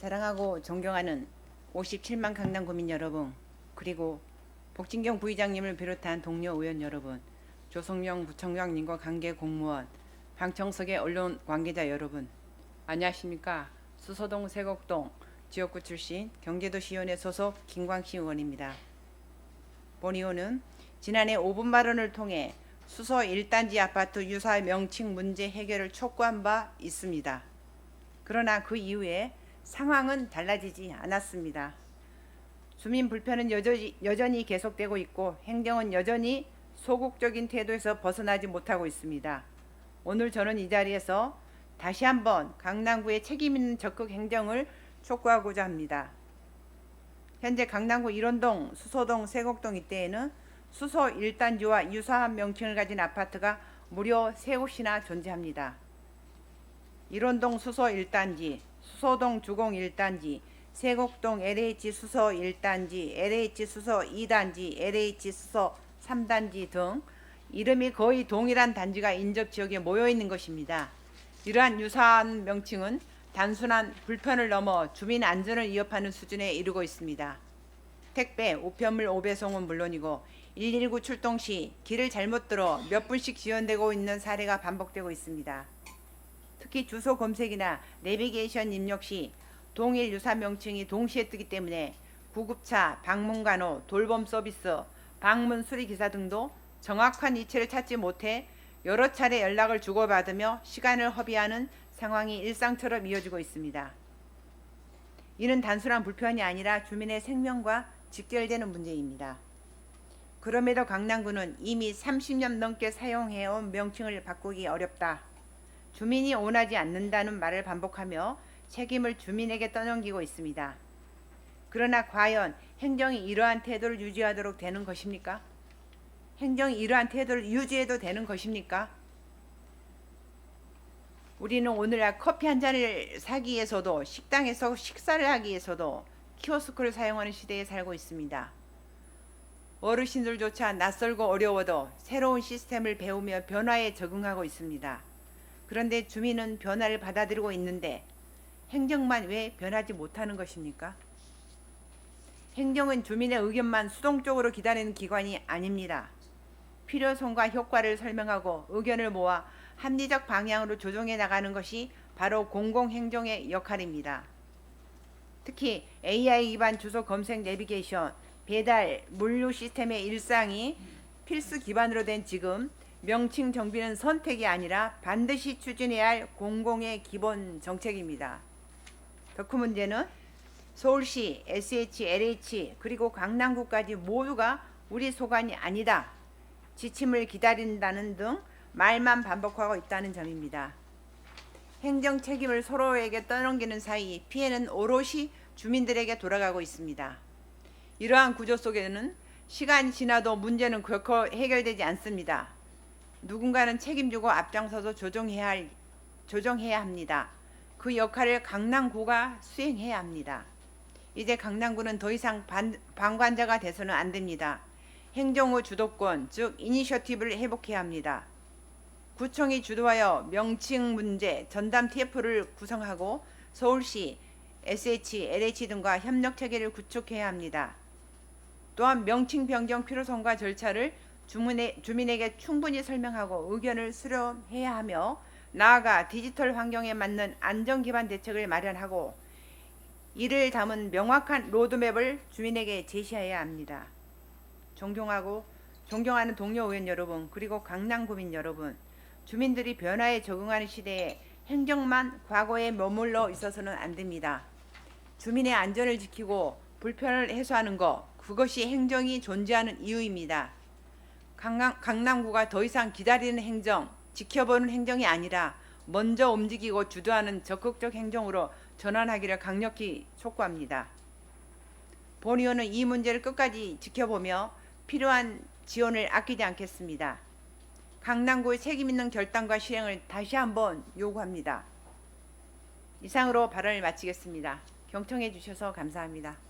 사랑하고 존경하는 57만 강남 구민 여러분, 그리고 복진경 부의장님을 비롯한 동료 의원 여러분, 조성영 부총장님과 관계 공무원, 방청석의 언론 관계자 여러분, 안녕하십니까? 수서동 세곡동 지역구 출신 경제도시위원회 소속 김광식 의원입니다. 본 의원은 지난해 5분 발언을 통해 수서 1단지 아파트 유사 명칭 문제 해결을 촉구한 바 있습니다. 그러나 그 이후에 상황은 달라지지 않았습니다. 주민 불편은 여전히, 여전히 계속되고 있고 행정은 여전히 소극적인 태도에서 벗어나지 못하고 있습니다. 오늘 저는 이 자리에서 다시 한번 강남구의 책임 있는 적극 행정을 촉구하고자 합니다. 현재 강남구 일원동, 수서동, 세곡동 일대에는 수서 1단지와 유사한 명칭을 가진 아파트가 무려 세 곳이나 존재합니다. 일원동 수서 1단지, 수서동 주공 1단지, 세곡동 LH 수서 1단지, LH 수서 2단지, LH 수서 3단지 등 이름이 거의 동일한 단지가 인접 지역에 모여 있는 것입니다. 이러한 유사한 명칭은 단순한 불편을 넘어 주민 안전을 위협하는 수준에 이르고 있습니다. 택배, 우편물 오배송은 물론이고 119 출동 시 길을 잘못 들어 몇 분씩 지연되고 있는 사례가 반복되고 있습니다. 특히 주소 검색이나 내비게이션 입력 시 동일 유사 명칭이 동시에 뜨기 때문에 구급차, 방문간호, 돌봄 서비스, 방문 수리 기사 등도 정확한 위치를 찾지 못해 여러 차례 연락을 주고받으며 시간을 허비하는 상황이 일상처럼 이어지고 있습니다. 이는 단순한 불편이 아니라 주민의 생명과 직결되는 문제입니다. 그럼에도 강남구는 이미 30년 넘게 사용해온 명칭을 바꾸기 어렵다. 주민이 원하지 않는다는 말을 반복하며 책임을 주민에게 떠넘기고 있습니다. 그러나 과연 행정이 이러한 태도를 유지하도록 되는 것입니까? 행정이 이러한 태도를 유지해도 되는 것입니까? 우리는 오늘날 커피 한 잔을 사기 위해서도 식당에서 식사를 하기 위해서도 키오스크를 사용하는 시대에 살고 있습니다. 어르신들조차 낯설고 어려워도 새로운 시스템을 배우며 변화에 적응하고 있습니다. 그런데 주민은 변화를 받아들이고 있는데 행정만 왜 변하지 못하는 것입니까? 행정은 주민의 의견만 수동적으로 기다리는 기관이 아닙니다. 필요성과 효과를 설명하고 의견을 모아 합리적 방향으로 조정해 나가는 것이 바로 공공행정의 역할입니다. 특히 AI 기반 주소 검색 내비게이션, 배달, 물류 시스템의 일상이 필수 기반으로 된 지금 명칭 정비는 선택이 아니라 반드시 추진해야 할 공공의 기본 정책입니다. 덕후 문제는 서울시, SH, LH 그리고 강남구까지 모두가 우리 소관이 아니다. 지침을 기다린다는 등 말만 반복하고 있다는 점입니다. 행정 책임을 서로에게 떠넘기는 사이 피해는 오롯이 주민들에게 돌아가고 있습니다. 이러한 구조 속에는 시간이 지나도 문제는 결코 해결되지 않습니다. 누군가는 책임지고 앞장서서 조정해야 할, 조정해야 합니다. 그 역할을 강남구가 수행해야 합니다. 이제 강남구는 더 이상 반, 방관자가 돼서는 안 됩니다. 행정부 주도권, 즉 이니셔티브를 회복해야 합니다. 구청이 주도하여 명칭 문제 전담 TF를 구성하고 서울시, SH, LH 등과 협력 체계를 구축해야 합니다. 또한 명칭 변경 필요성과 절차를 주민에, 주민에게 충분히 설명하고 의견을 수렴해야 하며 나아가 디지털 환경에 맞는 안전 기반 대책을 마련하고 이를 담은 명확한 로드맵을 주민에게 제시해야 합니다. 존경하고 존경하는 동료 의원 여러분 그리고 강남 구민 여러분 주민들이 변화에 적응하는 시대에 행정만 과거에 머물러 있어서는 안 됩니다. 주민의 안전을 지키고 불편을 해소하는 것 그것이 행정이 존재하는 이유입니다. 강남, 강남구가 더 이상 기다리는 행정, 지켜보는 행정이 아니라 먼저 움직이고 주도하는 적극적 행정으로 전환하기를 강력히 촉구합니다. 본 의원은 이 문제를 끝까지 지켜보며 필요한 지원을 아끼지 않겠습니다. 강남구의 책임 있는 결단과 실행을 다시 한번 요구합니다. 이상으로 발언을 마치겠습니다. 경청해 주셔서 감사합니다.